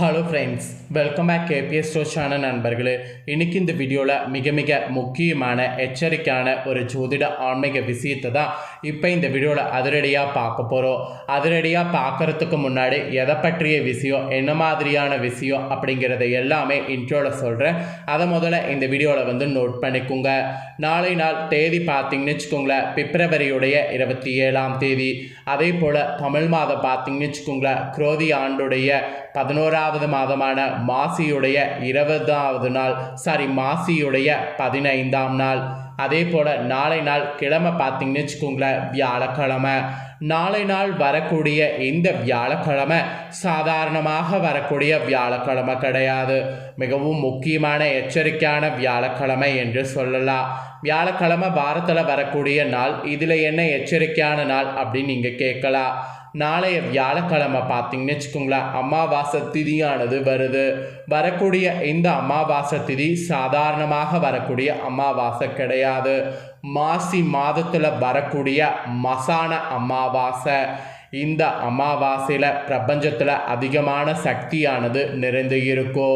Hello friends welcome back KPS ஸ்டோஷான நண்பர்களே. இன்னைக்கு இந்த வீடியோவில் மிக மிக முக்கியமான எச்சரிக்கையான ஒரு ஜோதிட ஆன்மீக விஷயத்தை தான் இப்போ இந்த வீடியோவில் அதிரடியாக பார்க்க போகிறோம் அதிரடியாக பார்க்கறதுக்கு முன்னாடி எதை பற்றிய விஷயம் என்ன மாதிரியான விஷயம் அப்படிங்கிறத எல்லாமே இன்ட்ரோவில் சொல்கிறேன் அதை முதல்ல இந்த வீடியோவில் வந்து நோட் பண்ணிக்கோங்க. நாளை நாள் தேதி பார்த்தீங்கன்னு வச்சுக்கோங்களேன் பிப்ரவரியுடைய இருபத்தி ஏழாம் தேதி. அதே போல் தமிழ் மாதம் பார்த்தீங்கன்னு வச்சுக்கோங்களேன் குரோதி ஆண்டுடைய பதினோராவது மாதமான மாசியுடைய இருபதாவது நாள் சாரி மாசியுடைய பதினைந்தாம் நாள். அதே போல் நாளை நாள் கிழமை பார்த்தீங்கன்னு வச்சுக்கோங்களேன் வியாழக்கிழமை. நாளை நாள் வரக்கூடிய இந்த வியாழக்கிழமை சாதாரணமாக வரக்கூடிய வியாழக்கிழமை கிடையாது. மிகவும் முக்கியமான எச்சரிக்கையான வியாழக்கிழமை என்று சொல்லலாம். வியாழக்கிழமை வாரத்தில் வரக்கூடிய நாள் இதில் என்ன எச்சரிக்கையான நாள் அப்படின்னு நீங்கள் கேட்கலாம். நாளைய வியாழக்கிழமை பார்த்தீங்கன்னு வச்சுக்கோங்களேன் அமாவாசை திதியானது வருது. வரக்கூடிய இந்த அமாவாசை திதி சாதாரணமாக வரக்கூடிய அமாவாசை கிடையாது. மாசி மாதத்தில் வரக்கூடிய மசான அமாவாசை. இந்த அமாவாசையில் பிரபஞ்சத்தில் அதிகமான சக்தியானது நிறைந்து இருக்கோ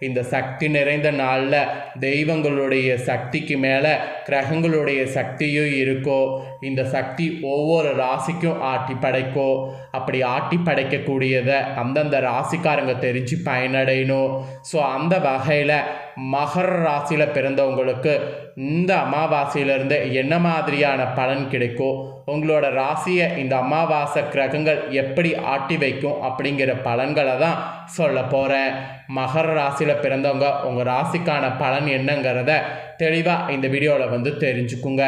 இந்த சக்தி நிறைந்த நாளில் தெய்வங்களுடைய சக்திக்கு மேலே கிரகங்களுடைய சக்தியும் இருக்கோ. இந்த சக்தி ஒவ்வொரு ராசிக்கும் ஆட்டி படைக்கோ. அப்படி ஆட்டி படைக்கக்கூடியதை அந்தந்த ராசிக்காரங்க தெரிஞ்சு பயனடையணும். ஸோ அந்த வகையில் மகர ராசியில் பிறந்தவங்களுக்கு இந்த அமாவாசையிலிருந்து என்ன மாதிரியான பலன் கிடைக்கும் உங்களோட ராசியை இந்த அமாவாசை கிரகங்கள் எப்படி ஆட்டி வைக்கும் அப்படிங்கிற பலன்களை தான் சொல்ல போகிறேன் மகர ராசியில் பிறந்தவங்க உங்கள் ராசிக்கான பலன் என்னங்கிறத தெளிவாக இந்த வீடியோவில் வந்து தெரிஞ்சுக்குங்க.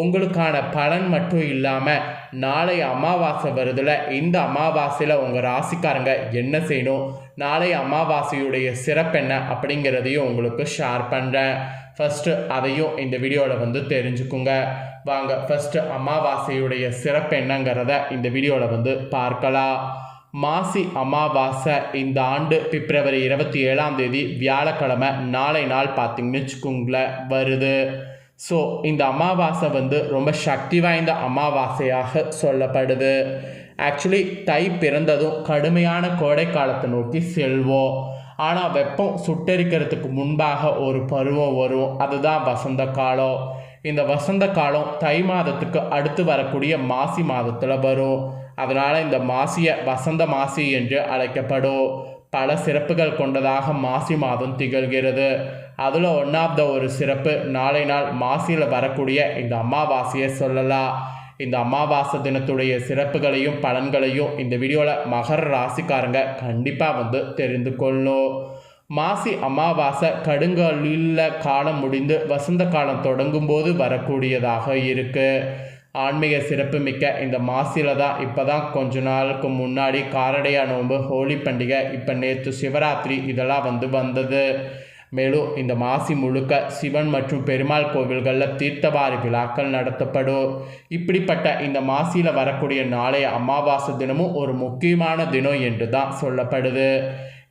உங்களுக்கான பலன் மட்டும் இல்லாமல் நாளை அமாவாசை வருதுல இந்த அமாவாசையில் உங்கள் ராசிக்காரங்க என்ன செய்யணும்? நாளை அமாவாசையுடைய சிறப்பு என்ன அப்படிங்கிறதையும் உங்களுக்கு ஷேர் பண்ணுறேன் ஃபஸ்ட்டு அதையும் இந்த வீடியோவில் வந்து தெரிஞ்சுக்குங்க. வாங்க ஃபஸ்ட்டு அமாவாசையுடைய சிறப்பு என்னங்கிறத இந்த வீடியோவில் வந்து பார்க்கலாம். மாசி அமாவாசை இந்த ஆண்டு பிப்ரவரி இருபத்தி ஏழாம் தேதி வியாழக்கிழமை நாளை நாள் பார்த்தீங்கன்னு வச்சுக்கோங்களேன் வருது. ஸோ இந்த அமாவாசை வந்து ரொம்ப சக்தி வாய்ந்த அமாவாசையாக சொல்லப்படுது. ஆக்சுவலி தை பிறந்ததும் கடுமையான கோடை காலத்தை நோக்கி செல்வோம். ஆனால் வெப்பம் சுட்டரிக்கிறதுக்கு முன்பாக ஒரு பருவம் வரும். அதுதான் வசந்த காலம். இந்த வசந்த காலம் தை மாதத்துக்கு அடுத்து வரக்கூடிய மாசி மாதத்தில் வரும். அதனால் இந்த மாசியை வசந்த மாசி என்று அழைக்கப்படும். பல சிறப்புகள் கொண்டதாக மாசி மாதம் திகழ்கிறது. அதில் ஒன் ஆஃப் த ஒரு சிறப்பு. நாளை நாள் மாசியில் வரக்கூடிய இந்த அமாவாசையை சொல்லலாம். இந்த அமாவாசை தினத்துடைய சிறப்புகளையும் பலன்களையும் இந்த வீடியோவில் மகர ராசிக்காரங்க கண்டிப்பாக வந்து தெரிந்து கொள்ளணும் மாசி அமாவாசை கடுங்கலில் காலம் முடிந்து வசந்த காலம் தொடங்கும் போது வரக்கூடியதாக இருக்குது ஆன்மீக சிறப்பு மிக்க இந்த மாசியில் தான் இப்போ தான் கொஞ்ச நாளுக்கு முன்னாடி காரடையா நோன்பு ஹோலி பண்டிகை இப்போ நேற்று சிவராத்திரி இதெல்லாம் வந்து வந்தது. மேலும் இந்த மாசி முழுக்க சிவன் மற்றும் பெருமாள் கோவில்களில் தீர்த்தவாரி விழாக்கள் நடத்தப்படும். இப்படிப்பட்ட இந்த மாசியில் வரக்கூடிய நாளைய அமாவாசை தினமும் ஒரு முக்கியமான தினம் என்று தான் சொல்லப்படுது.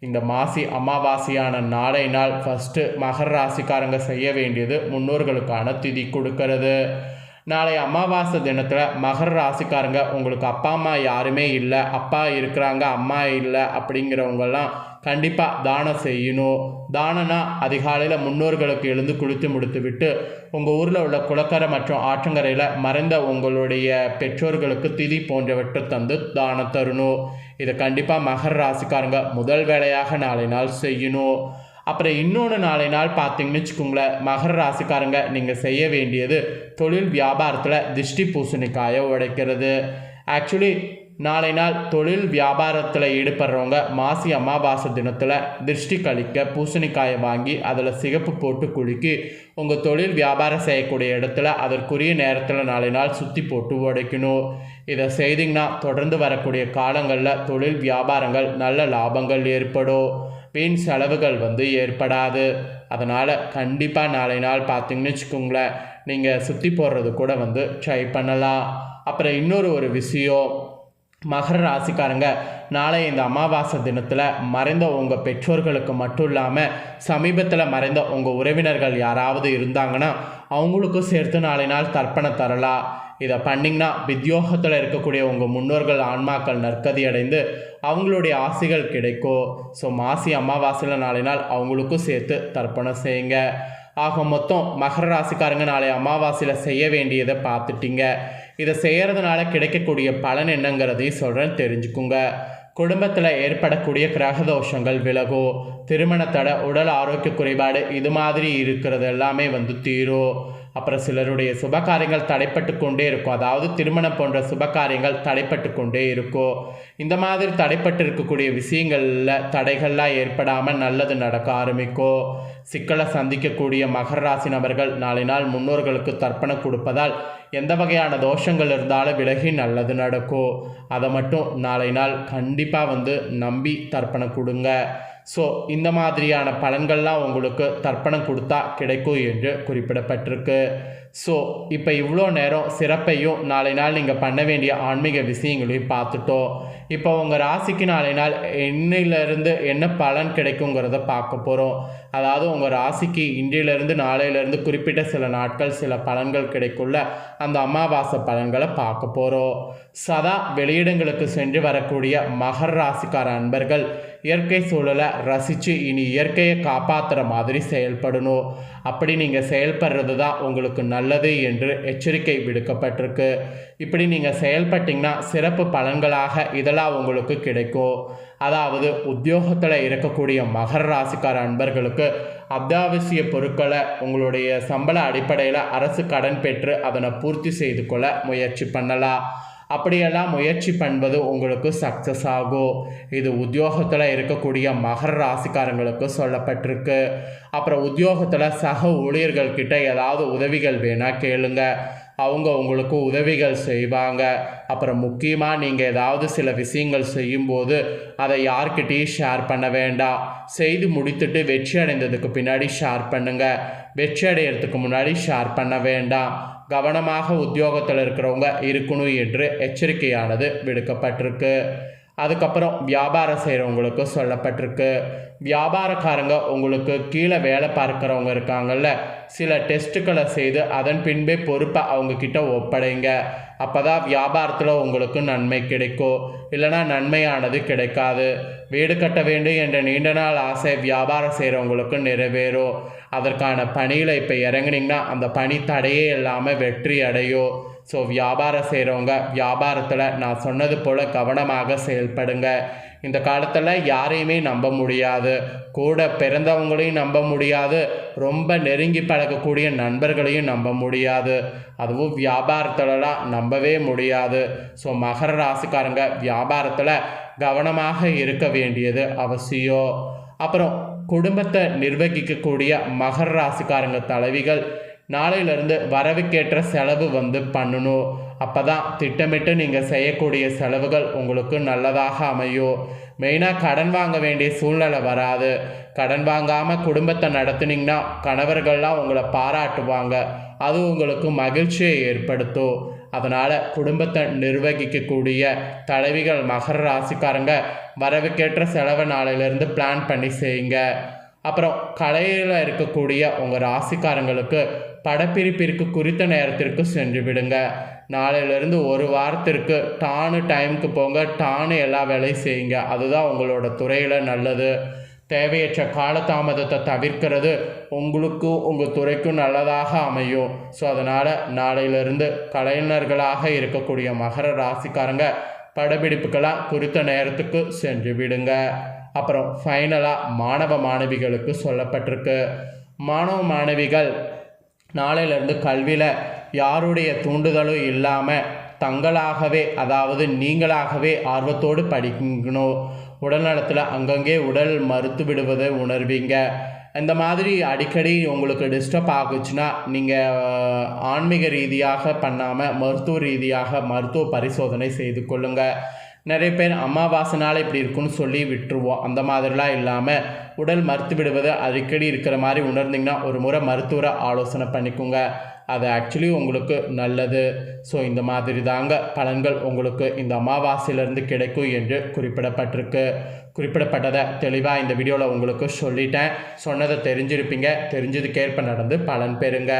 இந்த மாசி அமாவாசையான நாளை நாள் ஃபஸ்ட்டு மகர ராசிக்காரங்க செய்ய வேண்டியது முன்னோர்களுக்கான திதி கொடுக்கறது. நாளை அமாவாசை தினத்தில் மகர ராசிக்காரங்க உங்களுக்கு அப்பா அம்மா யாருமே இல்லை அப்பா இருக்கிறாங்க அம்மா இல்லை அப்படிங்கிறவங்கெல்லாம் கண்டிப்பாக தானம் செய்யணும். தானம்னா அதிகாலையில் முன்னோர்களுக்கு எழுந்து குளித்து முடித்து விட்டு உங்கள் ஊரில் உள்ள குளக்கரை மற்றும் ஆற்றங்கரையில் மறைந்த உங்களுடைய பெற்றோர்களுக்கு திதி போன்றவற்றை தந்து தானம் தரணும். இதை கண்டிப்பாக மகர ராசிக்காரங்க முதல் வேலையாக நாளை நாள் செய்யணும். அப்புறம் இன்னொன்று நாளை நாள் பார்த்தீங்கன்னு வச்சுக்கோங்களேன் மகர ராசிக்காரங்க நீங்கள் செய்ய வேண்டியது தொழில் வியாபாரத்தில் திஷ்டி பூசணிக்காயை உடைக்கிறது. ஆக்சுவலி நாளை நாள் தொழில் வியாபாரத்தில் ஈடுபடுறவங்க மாசி அமாவாசை தினத்தில் திருஷ்டி கழிக்க பூசணிக்காயை வாங்கி அதில் சிகப்பு போட்டு குலுக்கி உங்கள் தொழில் வியாபாரம் செய்யக்கூடிய இடத்துல அதற்குரிய நேரத்தில் நாளை நாள் சுற்றி போட்டு உடைக்கணும். இதை செய்திங்கன்னா தொடர்ந்து வரக்கூடிய காலங்களில் தொழில் வியாபாரங்கள் நல்ல லாபங்கள் ஏற்படும். வீண் செலவுகள் வந்து ஏற்படாது. அதனால் கண்டிப்பாக நாளை நாள் பார்த்தீங்கன்னு வச்சுக்கோங்களேன் நீங்கள் சுற்றி போடுறது கூட வந்து ட்ரை பண்ணலாம். அப்புறம் இன்னொரு ஒரு விஷயம் மகர ராசிக்காரங்க நாளை இந்த அமாவாசை தினத்தில் மறைந்த உங்கள் பெற்றோர்களுக்கு மட்டும் இல்லாமல் சமீபத்தில் மறைந்த உங்கள் உறவினர்கள் யாராவது இருந்தாங்கன்னா அவங்களுக்கும் சேர்த்து நாளை நாள் தர்ப்பணை தரலாம் இதை பண்ணிங்கன்னா வித்யோகத்தில் இருக்கக்கூடிய உங்கள் முன்னோர்கள் ஆன்மாக்கள் நற்கதி அடைந்து அவங்களுடைய ஆசைகள் கிடைக்கும். ஸோ மாசி அமாவாசையில் நாளை நாள் அவங்களுக்கும் சேர்த்து தர்ப்பணம் செய்யுங்க. ஆக மொத்தம் மகர ராசிக்காரங்க நாளை அமாவாசையில் செய்ய வேண்டியதை பார்த்துட்டீங்க. இதை செய்கிறதுனால கிடைக்கக்கூடிய பலன் என்னங்கிறதையும் சொல்கிறேன் தெரிஞ்சுக்குங்க. குடும்பத்தில் ஏற்படக்கூடிய கிரக தோஷங்கள் விலகும் திருமணத்தோட உடல் ஆரோக்கிய குறைபாடு இது மாதிரி இருக்கிறது எல்லாமே வந்து தீரும். அப்புறம் சிலருடைய சுபகாரியங்கள் தடைப்பட்டு கொண்டே இருக்கும். அதாவது திருமணம் போன்ற சுபகாரியங்கள் தடைப்பட்டு கொண்டே இருக்கும். இந்த மாதிரி தடைப்பட்டு இருக்கக்கூடிய விஷயங்களில் தடைகள்லாம் ஏற்படாமல் நல்லது நடக்க ஆரம்பிக்கும். சிக்கலை சந்திக்கக்கூடிய மகர ராசி நபர்கள் நாளை நாள் முன்னோர்களுக்கு தர்ப்பணம் கொடுப்பதால் எந்த வகையான தோஷங்கள் இருந்தாலும் விலகி நல்லது நடக்கும். அதை மட்டும் நாளை நாள் கண்டிப்பாக வந்து நம்பி தர்ப்பணம் கொடுங்க. ஸோ இந்த மாதிரியான பலன்கள்லாம் உங்களுக்கு தர்ப்பணம் கொடுத்தா கிடைக்கும் என்று குறிப்பிடப்பட்டிருக்கு. ஸோ இப்போ இவ்வளோ நேரம் சிறப்பையும் நாளை நாள் நீங்கள் பண்ண வேண்டிய ஆன்மீக விஷயங்களையும் பார்த்துட்டோம். இப்போ உங்கள் ராசிக்கு நாளை நாள் என்னிலிருந்து என்ன பலன் கிடைக்குங்கிறத பார்க்க போகிறோம் அதாவது உங்கள் ராசிக்கு இன்றையிலேருந்து நாளையிலேருந்து குறிப்பிட்ட சில நாட்கள் சில பலன்கள் கிடைக்குள்ள அந்த அமாவாசை பலன்களை பார்க்க போகிறோம் சதா வெளியிடங்களுக்கு சென்று வரக்கூடிய மகர் ராசிக்கார அன்பர்கள் இயற்கை சூழலை ரசித்து இனி இயற்கையை காப்பாற்றுற மாதிரி செயல்படணும். அப்படி நீங்கள் செயல்படுறது தான் உங்களுக்கு நல்லது என்று எச்சரிக்கை விடுக்கப்பட்டிருக்கு. இப்படி நீங்கள் செயல்பட்டிங்கன்னா சிறப்பு பலன்களாக இதெல்லாம் உங்களுக்கு கிடைக்கும். அதாவது உத்தியோகத்தில் இருக்கக்கூடிய மகர ராசிக்கார அன்பர்களுக்கு அத்தியாவசிய பொருட்களை உங்களுடைய சம்பள அடிப்படையில் அரசு கடன் பெற்று அதனை பூர்த்தி செய்து கொள்ள முயற்சி பண்ணலாம். அப்படியெல்லாம் முயற்சி பண்ணுவது உங்களுக்கு சக்ஸஸ் ஆகும் இது உத்தியோகத்தில் இருக்கக்கூடிய மகர ராசிக்காரங்களுக்கு சொல்லப்பட்டிருக்கு. அப்புறம் உத்தியோகத்தில் சக ஊழியர்கள்கிட்ட ஏதாவது உதவிகள் வேணால் கேளுங்க. அவங்க உங்களுக்கு உதவிகள் செய்வாங்க. அப்புறம் முக்கியமாக நீங்கள் ஏதாவது சில விஷயங்கள் செய்யும்போது அதை யார்கிட்டையும் ஷேர் பண்ண வேண்டாம். செய்து முடித்துட்டு வெற்றி அடைந்ததுக்கு பின்னாடி ஷேர் பண்ணுங்கள் வெற்றி அடையிறதுக்கு முன்னாடி ஷேர் பண்ண வேண்டாம். கவனமாக உத்தியோகத்தில் இருக்கிறவங்க இருக்கணும் என்று எச்சரிக்கையானது விடுக்கப்பட்டிருக்கு. அதுக்கப்புறம் வியாபாரம் செய்கிறவங்களுக்கு சொல்லப்பட்டிருக்கு. வியாபாரக்காரங்க உங்களுக்கு கீழே வேலை பார்க்குறவங்க இருக்காங்கல்ல சில டெஸ்ட்டுகளை செய்து அதன் பின்பே பொறுப்பை அவங்கக்கிட்ட ஒப்படைங்க. அப்போ தான் வியாபாரத்தில் உங்களுக்கு நன்மை கிடைக்கும். இல்லைனா நன்மையானது கிடைக்காது. வீடு கட்ட வேண்டும் என்ற நீண்ட நாள் ஆசை வியாபாரம் செய்கிறவங்களுக்கு நிறைவேறும். அதற்கான பணியில் இப்போ இறங்குனீங்கன்னா அந்த பணி தடையே இல்லாமல் வெற்றி அடையும் ஸோ வியாபாரம் செய்கிறவங்க வியாபாரத்தில் நான் சொன்னது போல் கவனமாக செயல்படுங்க. இந்த காலத்தில் யாரையுமே நம்ப முடியாது. கூட பிறந்தவங்களையும் நம்ப முடியாது. ரொம்ப நெருங்கி பழகக்கூடிய நண்பர்களையும் நம்ப முடியாது. அதுவும் வியாபாரத்துலலாம் நம்பவே முடியாது. ஸோ மகர ராசிக்காரங்க வியாபாரத்தில் கவனமாக இருக்க வேண்டியது அவசியம். அப்புறம் குடும்பத்தை நிர்வகிக்கக்கூடிய மகர ராசிக்காரங்க தலைவிகள் நாளையிலேருந்து வரவுக்கேற்ற செலவு வந்து பண்ணணும். அப்போ தான் திட்டமிட்டு நீங்கள் செய்யக்கூடிய செலவுகள் உங்களுக்கு நல்லதாக அமையும். மெயினாக கடன் வாங்க வேண்டிய சூழ்நிலை வராது. கடன் வாங்காமல் குடும்பத்தை நடத்துனீங்கன்னா கணவர்கள்லாம் உங்களை பாராட்டுவாங்க. அது உங்களுக்கு மகிழ்ச்சியை ஏற்படுத்தும். அதனால் குடும்பத்தை நிர்வகிக்கக்கூடிய தலைவிகள் மகர ராசிக்காரங்க வரவுக்கேற்ற செலவை நாளையிலேருந்து பிளான் பண்ணி செய்யுங்க. அப்புறம் கலையில் இருக்கக்கூடிய உங்கள் ராசிக்காரங்களுக்கு படப்பிடிப்பிற்கு குறித்த நேரத்திற்கு சென்று விடுங்க. நாளையிலேருந்து ஒரு வாரத்திற்கு டானு டைமுக்கு போங்க டானு எல்லா வேலையும் செய்யுங்க. அதுதான் உங்களோட துறையில் நல்லது. தேவையற்ற காலதாமதத்தை தவிர்க்கிறது. உங்களுக்கும் உங்கள் துறைக்கும் நல்லதாக அமையும். ஸோ அதனால் நாளையிலிருந்து கலைஞர்களாக இருக்கக்கூடிய மகர ராசிக்காரங்க படப்பிடிப்புக்கெல்லாம் குறித்த நேரத்துக்கு சென்று விடுங்க. அப்புறம் ஃபைனலாக மாணவ மாணவிகளுக்கு சொல்லப்பட்டிருக்கு. மாணவ மாணவிகள் நாளையிலேருந்து கல்வியில் யாருடைய தூண்டுதலும் இல்லாமல் தங்களாகவே அதாவது நீங்களாகவே ஆர்வத்தோடு படிக்கணும். உடல்நலத்தில் அங்கங்கே உடல் மறுத்து விடுவதை உணர்வீங்க. இந்த மாதிரி அடிக்கடி உங்களுக்கு டிஸ்டர்ப் ஆகுச்சுன்னா நீங்கள் ஆன்மீக ரீதியாக பண்ணாமல் மருத்துவ ரீதியாக மருத்துவ பரிசோதனை செய்து கொள்ளுங்கள் நிறைய பேர் அமாவாசைனால் இப்படி இருக்குன்னு சொல்லி விட்டுருவோம். அந்த மாதிரிலாம் இல்லாமல் உடல் மறுத்து விடுவது அடிக்கடி இருக்கிற மாதிரி உணர்ந்தீங்கன்னா ஒரு முறை மருத்துவரை ஆலோசனை பண்ணிக்கோங்க. அது ஆக்சுவலி உங்களுக்கு நல்லது. ஸோ இந்த மாதிரி தாங்க பலன்கள் உங்களுக்கு இந்த அமாவாசையிலேருந்து கிடைக்கும் என்று குறிப்பிடப்பட்டிருக்கு. குறிப்பிடப்பட்டதை தெளிவாக இந்த வீடியோவில் உங்களுக்கு சொல்லிட்டேன். சொன்னதை தெரிஞ்சிருப்பீங்க. தெரிஞ்சதுக்கேற்ப நடந்து பலன் பெறுங்க.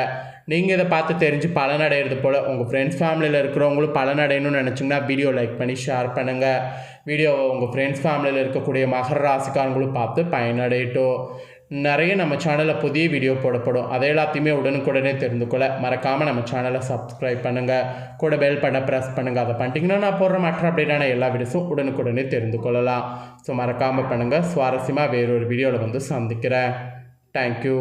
நீங்கள் இதை பார்த்து தெரிஞ்சு பலன் பலனடைகிறது போல் உங்கள் ஃப்ரெண்ட்ஸ் ஃபேமிலியில் இருக்கிறவங்களும் பலன் அடையணும்னு நினச்சிங்கன்னா வீடியோ லைக் பண்ணி ஷேர் பண்ணுங்கள் வீடியோவை உங்கள் ஃப்ரெண்ட்ஸ் ஃபேமிலியில் இருக்கக்கூடிய மகர ராசிக்காரங்களும் பார்த்து பயனடையட்டும். நிறைய நம்ம சேனலில் புதிய வீடியோ போடப்படும். அதை எல்லாத்தையுமே உடனுக்குடனே தெரிந்து கொள்ள மறக்காமல் நம்ம சேனலை சப்ஸ்கிரைப் பண்ணுங்கள் கூட பெல் பண்ண ப்ரெஸ் பண்ணுங்கள் அதை பண்ணிட்டீங்கன்னா நான் போடுற மற்ற அப்படின்னா எல்லா வீடியோஸும் உடனுக்குடனே தெரிந்து கொள்ளலாம். ஸோ மறக்காமல் பண்ணுங்கள் சுவாரஸ்யமாக வேறொரு வீடியோவில் வந்து சந்திக்கிறேன். தேங்க்யூ